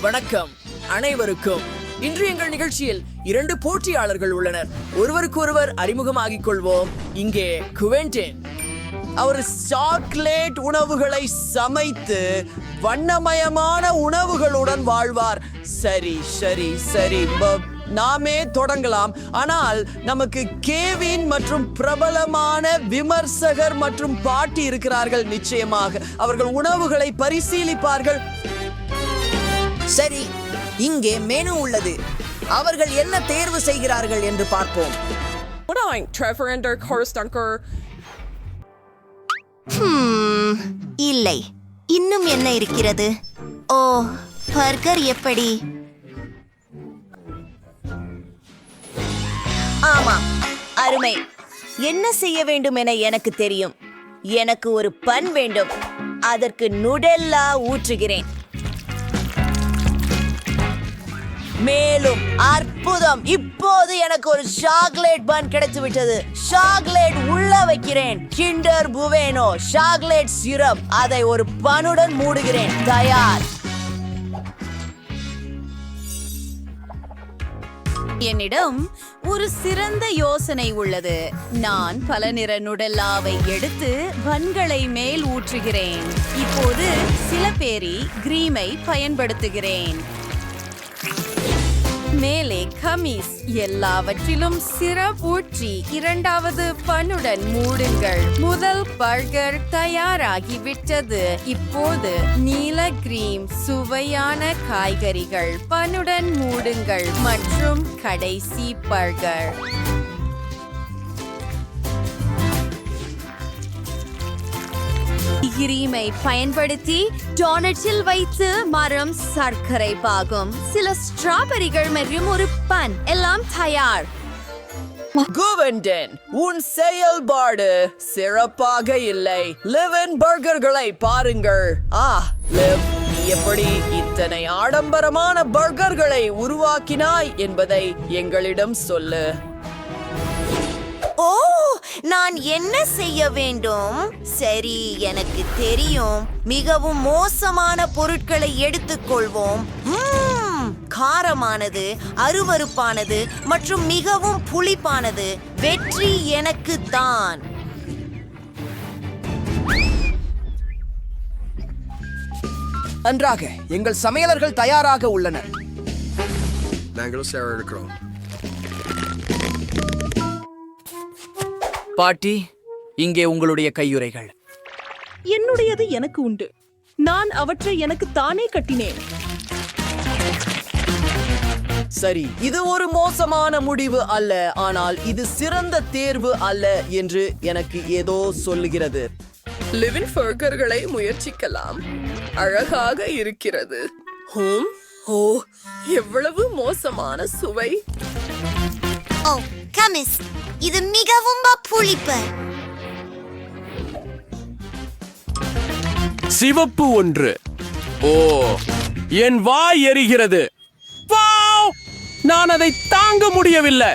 வணக்கம். அனைவருக்கும் இன்று எங்கள் நிகழ்ச்சியில் இரண்டு போட்டியாளர்கள் உள்ளனர். ஒருவருக்கொருவர் அறிமுகமாகிக் கொள்வோம். இங்கே குவென்டின். அவர் சாக்லேட் உணவுகளை சமைத்து வண்ணமயமான உணவுகளுடன் வாழ்வார். சரி சரி சரி. நாமே தொடங்கலாம். ஆனால் நமக்கு கேவின் மற்றும் பிரபலமான விமர்சகர் மற்றும் பாட்டி இருக்கிறார்கள் நிச்சயமாக. அவர்கள் உணவுகளை பரிசீலிப்பார்கள். சரி இங்கே மெனு உள்ளது. அவர்கள் என்ன தேர்வு செய்கிறார்கள் என்று பார்ப்போம். ஹம், இல்லை. இன்னும் என்ன இருக்கிறது? ஓ பர்கர் எப்படி? ஆமாம் அருமை. என்ன செய்ய வேண்டும் என எனக்கு தெரியும். எனக்கு ஒரு பன் வேண்டும். அதற்கு நுடெல்லா ஊற்றுகிறேன். மேலும் அற்புதம். இப்போது எனக்கு ஒரு சாக்லேட் பன் கிடைத்து விட்டது சாக்லேட் உள்ள வைக்கிறேன். கிண்டர் புவேனோ சாக்லேட் சிரப் அதை ஒரு பனுடன் மூடுகிறேன். தயார். என்னிடம் ஒரு சிறந்த யோசனை உள்ளது. நான் பல நிற நுடல்லாவை எடுத்து பன்களை மேல் ஊற்றுகிறேன். இப்போது சில பேரி கிரீமை பயன்படுத்துகிறேன். மேலே கமிஸ். எல்லாவற்றிலும் சிறப்பூற்றி ஊற்றி இரண்டாவது பனுடன் மூடுங்கள். முதல் பர்கர் தயாராகிவிட்டது. இப்போது நீல கிரீம் சுவையான காய்கறிகள் பனுடன் மூடுங்கள். மற்றும் கடைசி பர்கர். கிரீமை பயன்படுத்தி டோனட்டில் வைத்து மரம் சர்க்கரை பாகும். சில ஸ்ட்ராபெரிகள் மற்றும் ஒரு பன் எல்லாம் தயார். குவெண்டன் உன் செயல்பாடு சிறப்பாக இல்லை. லிவன் பர்கர்களை பாருங்கள். ஆ லிவ் எப்படி இத்தனை ஆடம்பரமான பர்கர்களை உருவாக்கினாய் என்பதை எங்களிடம் சொல்லு. நான் என்ன செய்ய வேண்டும்? சரி எனக்கு தெரியும். மிகவும் மோசமான பொருட்களை எடுத்துக்கொள்வோம். காரமானது அருவருப்பானது மற்றும் மிகவும் புளிப்பானது. வெற்றி எனக்கு தான். நன்றாக எங்கள் சமையலர்கள் தயாராக உள்ளனர். நாங்களும் இருக்கிறோம் பாட்டி இங்கே உங்களுடைய கையுறைகள். என்னுடையது எனக்கு உண்டு. நான் அவற்றை எனக்கு தானே கட்டினேன். சரி இது ஒரு மோசமான முடிவு அல்ல ஆனால் இது சிறந்த தேர்வு அல்ல என்று எனக்கு ஏதோ சொல்லுகிறது. லிவின் பர்கர்களை முயற்சிக்கலாம். அழகாக இருக்கிறது. ஹம் ஓ எவ்வளவு மோசமான சுவை. ஓ கமிஸ் இது மிகவும் புளிப்பு. சிவப்பு ஒன்று. ஓ என் வாய் எரிகிறது. வாவ்! நான் அதை தாங்க முடியவில்லை.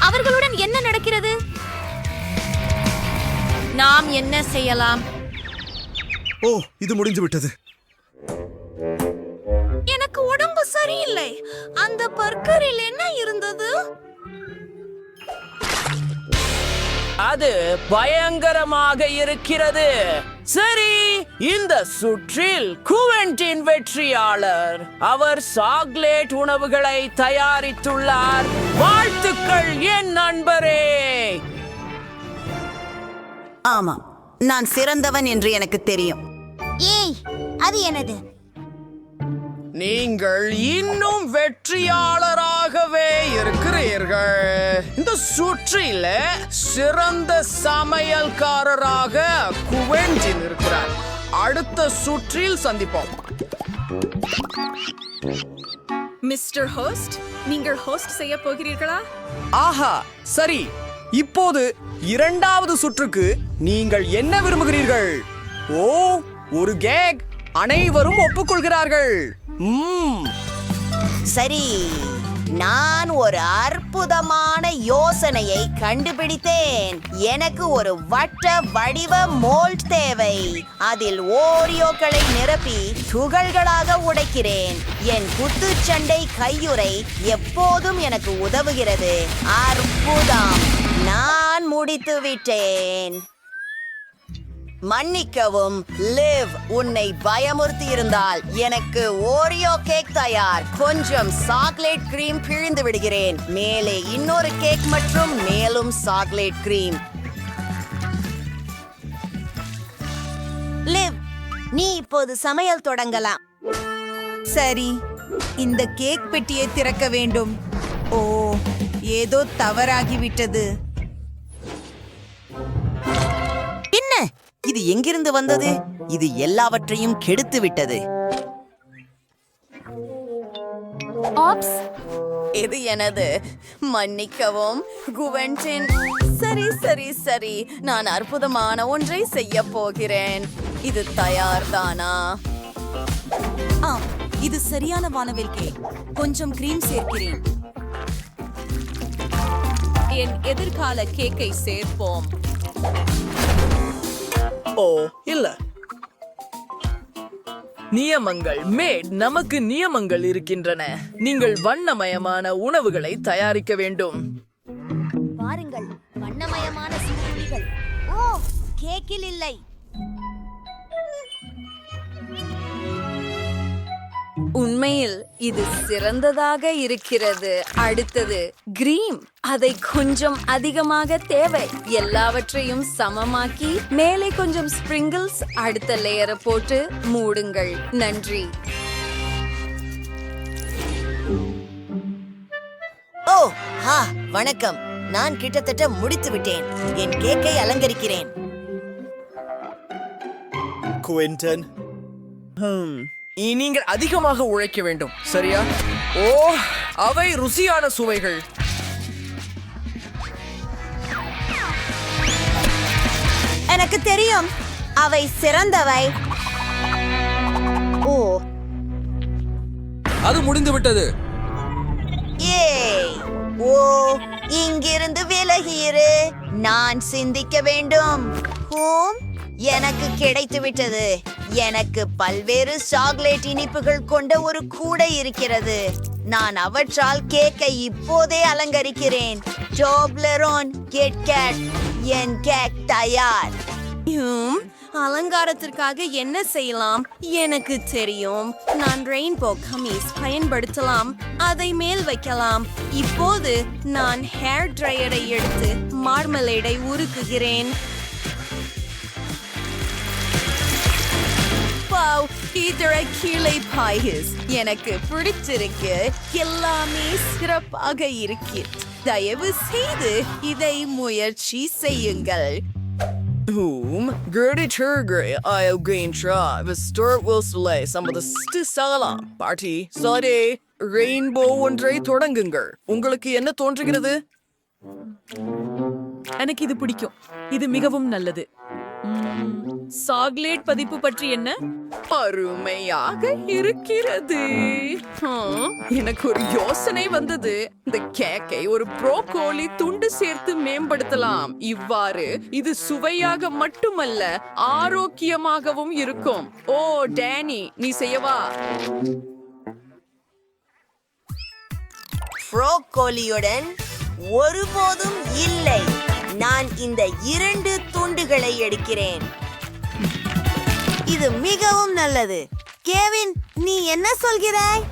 அவர்களுடன் என்ன நடக்கிறது? நாம் என்ன செய்யலாம்? ஓ இது முடிஞ்சு விட்டது சரியில்லை. அந்த பர்கரில் என்ன இருந்தது? அது பயங்கரமாக இருக்கிறது. சரி இந்த சுற்றில் குவென்டின் வெற்றியாளர் அவர் சாக்லேட் உணவுகளை தயாரித்துள்ளார். வாழ்த்துக்கள் என் நண்பரே. ஆமாம் நான் சிறந்தவன் என்று எனக்கு தெரியும். ஏய் அது எனது நீங்கள் இன்னும் வெற்றியாளராகவே இருக்கிறீர்கள். இந்த சுற்றில சிறந்த சமையல்காரராக குவென்டின் இருக்கிறார் அடுத்த சுற்றில் சந்திப்போம். மிஸ்டர் ஹோஸ்ட் நீங்கள் ஹோஸ்ட் செய்ய போகிறீர்களா? ஆஹா சரி. இப்போது இரண்டாவது சுற்றுக்கு நீங்கள் என்ன விரும்புகிறீர்கள்? ஓ ஒரு கேக். அனைவரும் ஒப்புக்கொள்கிறார்கள். சரி நான் ஒரு அற்புதமான யோசனையை கண்டுபிடித்தேன். எனக்கு ஒரு வட்ட வடிவ மோல்ட் தேவை. அதில் ஓரியோக்களை நிரப்பி துகள்களாக உடைக்கிறேன். என் குத்துச்சண்டை கையுறை எப்போதும் எனக்கு உதவுகிறது. அற்புதம். நான் முடித்து விட்டேன் மன்னிக்கவும் லிவ் உன்னை பயமுறுத்தி இருந்தால் எனக்கு ஓரியோ கேக் தயார். கொஞ்சம் சாக்லேட் கிரீம் பிழிந்து விடுகிறேன். மேலே இன்னொரு கேக் மற்றும் மேலும் சாக்லேட் கிரீம் லிவ் நீ இப்போது சமையல் தொடங்கலாம். சரி இந்த கேக் பெட்டியை திறக்க வேண்டும். ஓ ஏதோ தவறாகிவிட்டது. இது எங்கிருந்து வந்தது? இது எல்லாவற்றையும் கெடுத்து விட்டது. இது எனது. மன்னிக்கவும் குவென்டின். சரி சரி சரி. நான் அற்புதமான ஒன்றை செய்ய போகிறேன். இது தயார்தானா? ஆம் இது சரியான வானவில் கேக் கொஞ்சம் கிரீம் சேர்க்கிறேன். என் எதிர்கால கேக்கை சேர்ப்போம். ஓ இல்ல. நியமங்கள் மேட் நமக்கு நியமங்கள் இருக்கின்றன. நீங்கள் வண்ணமயமான உணவுகளை தயாரிக்க வேண்டும். பாருங்கள் வண்ணமயமான சிறுதுளிகள் ஓ கேக்கில் இல்லை. உண்மையில் இது சிறந்ததாக இருக்கிறது. அடுத்தது கிரீம். அதை கொஞ்சம் அதிகமாக தேவை. எல்லாவற்றையும் சமமாக்கி மேலே கொஞ்சம் ஸ்ப்ரிங்கிள்ஸ் அடுத்த லேயரை போட்டு மூடுங்கள். நன்றி. ஓ ஹா வணக்கம். நான் கிட்டத்தட்ட முடித்து விட்டேன். என் கேக்கை அலங்கரிக்கிறேன். குவிண்டன். நீங்கள் அதிகமாக உழைக்க வேண்டும். சரியா? ஓ அவை ருசியான சுவைகள். எனக்கு தெரியும் அவை சிறந்தவை. ஓ. அது முடிந்து விட்டது ஏய் ஓ இங்கிருந்து விலகியிரு நான் சிந்திக்க வேண்டும். ஹூம் எனக்கு கிடைத்து விட்டது எனக்கு பல்வேறு சாக்லேட் இனிப்புகள் கொண்ட ஒரு கூடை இருக்கிறது. நான் அவற்றால் கேக்கை இப்போதே அலங்கரிக்கிறேன். டோப்லரோன் கிட்கேட் என் கேக் தயார். அலங்காரத்திற்காக என்ன செய்யலாம்? எனக்கு தெரியும். நான் ரெயின்போ கமீஸ் பயன்படுத்தலாம். அதை மேல் வைக்கலாம். இப்போது நான் ஹேர் ட்ரையரை எடுத்து மார்மலேடை உருக்குகிறேன். வாவ் இதர கீழே பாய்ஸ் எனக்கு பிடிச்சிருக்கு எல்லாமே சிறப்பாக இருக்கு தயவு செய்து இதை முயற்சி செய்யுங்கள் Whom? Gertie Turgray, I'll gain try. The start will slay some of the stisala. Party, Sunday, rainbow ஒன்றை தொடங்குங்கள் உங்களுக்கு என்ன தோன்றுகிறது எனக்கு இது பிடிக்கும் இது மிகவும் நல்லது சாக்லேட் பதிப்பு பற்றி என்ன? அருமையாக இருக்கிறது. எனக்கு ஒரு யோசனை வந்தது. இந்த கேக்கை ஒரு ப்ரோகோலி துண்டு சேர்த்து மேம்படுத்தலாம். இவ்வாறு இது சுவையாக மட்டுமல்ல ஆரோக்கியமாகவும் இருக்கும். ஓ டேனி நீ செய்யவா? ப்ரோக்கோலியுடன் ஒருபோதும் இல்லை. நான் இந்த இரண்டு துண்டுகளை எடுக்கிறேன். இது மிகவும் நல்லது. கேவின் நீ என்ன சொல்கிறாய்?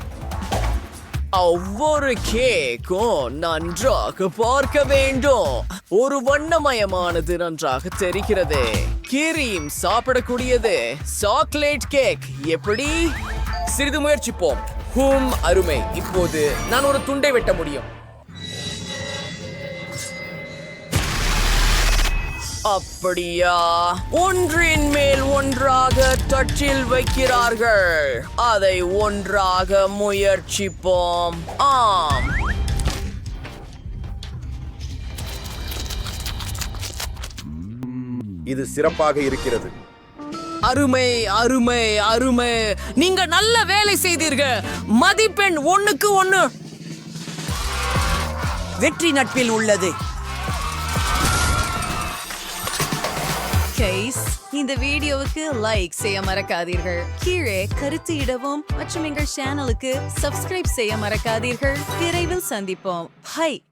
ஒவ்வொரு கேக்கும் நன்றாக பார்க்க வேண்டும். ஒரு வண்ணமயமானது நன்றாக தெரிகிறது. கிரீம் சாப்பிடக்கூடியது. சாக்லேட் கேக் எப்படி? சிறிது முயற்சிப்போம். ஹூம் அருமை. இப்போது நான் ஒரு துண்டை வெட்ட முடியும். அப்படியா? ஒன்றின் மேல் ஒன்றாக தட்டில் வைக்கிறார்கள். அதை ஒன்றாக முயற்சிப்போம். ஆம். இது சிறப்பாக இருக்கிறது. அருமை அருமை அருமை. நீங்க நல்ல வேலை செய்தீர்கள். மதிப்பெண் ஒண்ணுக்கு ஒண்ணு வெற்றி நட்பில் உள்ளது. கைஸ் இந்த வீடியோவுக்கு லைக் செய்ய மறக்காதீர்கள். கீழே கருத்து இடவும் மற்றும் எங்கள் சேனலுக்கு சப்ஸ்கிரைப் செய்ய மறக்காதீர்கள். விரைவில் சந்திப்போம். ஹை